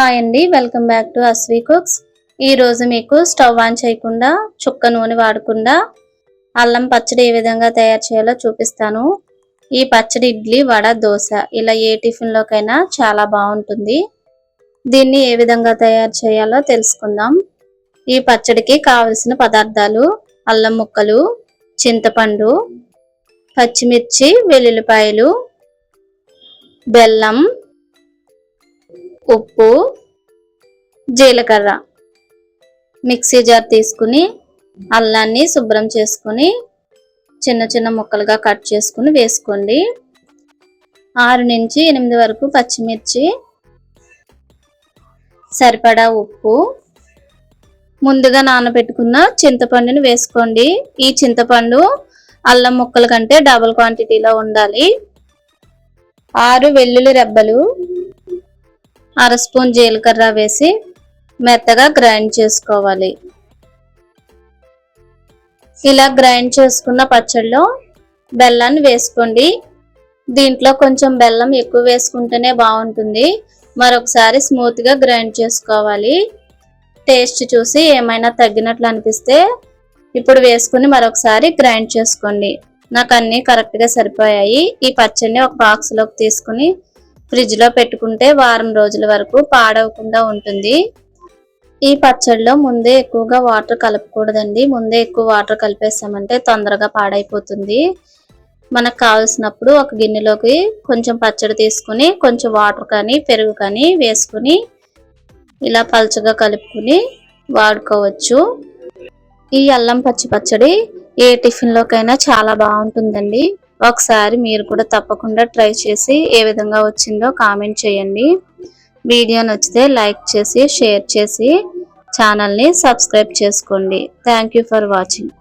Hi అండి welcome back to Aswi cooks ఈరోజు మీకు స్టవ్ ఆన్ చేయకుండా చుక్క నూనె వాడకుండా అల్లం పచ్చడి ఏ విధంగా తయారు చేయాలో చూపిస్తాను. ఈ పచ్చడి ఇడ్లీ వడ దోశ ఇలా ఏ టిఫిన్లోకైనా చాలా బాగుంటుంది. దీన్ని ఏ విధంగా తయారు చేయాలో తెలుసుకుందాం. ఈ పచ్చడికి కావలసిన పదార్థాలు అల్లం ముక్కలు చింతపండు పచ్చిమిర్చి వెల్లుల్లిపాయలు బెల్లం ఉప్పు జీలకర్ర మిక్సీ జార్ తీసుకుని అల్లాన్ని శుభ్రం చేసుకుని చిన్న చిన్న ముక్కలుగా కట్ చేసుకుని వేసుకోండి. ఆరు నుంచి ఎనిమిది వరకు పచ్చిమిర్చి సరిపడా ఉప్పు. ముందుగా నానబెట్టుకున్న చింతపండుని వేసుకోండి. ఈ చింతపండు అల్లం ముక్కల కంటే డబుల్ క్వాంటిటీలో ఉండాలి. ఆరు వెల్లుల్లి రెబ్బలు అర స్పూన్ జీలకర్ర వేసి మెత్తగా గ్రైండ్ చేసుకోవాలి. ఇలా గ్రైండ్ చేసుకున్న పచ్చడిలో బెల్లాన్ని వేసుకోండి. దీంట్లో కొంచెం బెల్లం ఎక్కువ వేసుకుంటేనే బాగుంటుంది. మరొకసారి స్మూత్గా గ్రైండ్ చేసుకోవాలి. టేస్ట్ చూసి ఏమైనా తగ్గినట్లు అనిపిస్తే ఇప్పుడు వేసుకుని మరొకసారి గ్రైండ్ చేసుకోండి. నాకు అన్నీ కరెక్ట్గా సరిపోయాయి. ఈ పచ్చడిని ఒక బాక్స్లోకి తీసుకుని ఫ్రిడ్జ్లో పెట్టుకుంటే వారం రోజుల వరకు పాడవకుండా ఉంటుంది. ఈ పచ్చడిలో ముందే ఎక్కువగా వాటర్ కలపకూడదండి. ముందే ఎక్కువ వాటర్ కలిపేస్తామంటే తొందరగా పాడైపోతుంది. మనకు కావాల్సినప్పుడు ఒక గిన్నెలోకి కొంచెం పచ్చడి తీసుకుని కొంచెం వాటర్ కానీ పెరుగు కానీ వేసుకుని ఇలా పలుచగా కలుపుకుని వాడుకోవచ్చు. ఈ అల్లం పచ్చి పచ్చడి ఏ టిఫిన్లోకైనా చాలా బాగుంటుందండి. ఒకసారి మీరు కూడా తప్పకుండా ట్రై చేసి ఏ విధంగా వచ్చిందో కామెంట్ చేయండి. వీడియో నచ్చితే లైక్ చేసి షేర్ చేసి ఛానల్ని సబ్స్క్రైబ్ చేసుకోండి. Thank for watching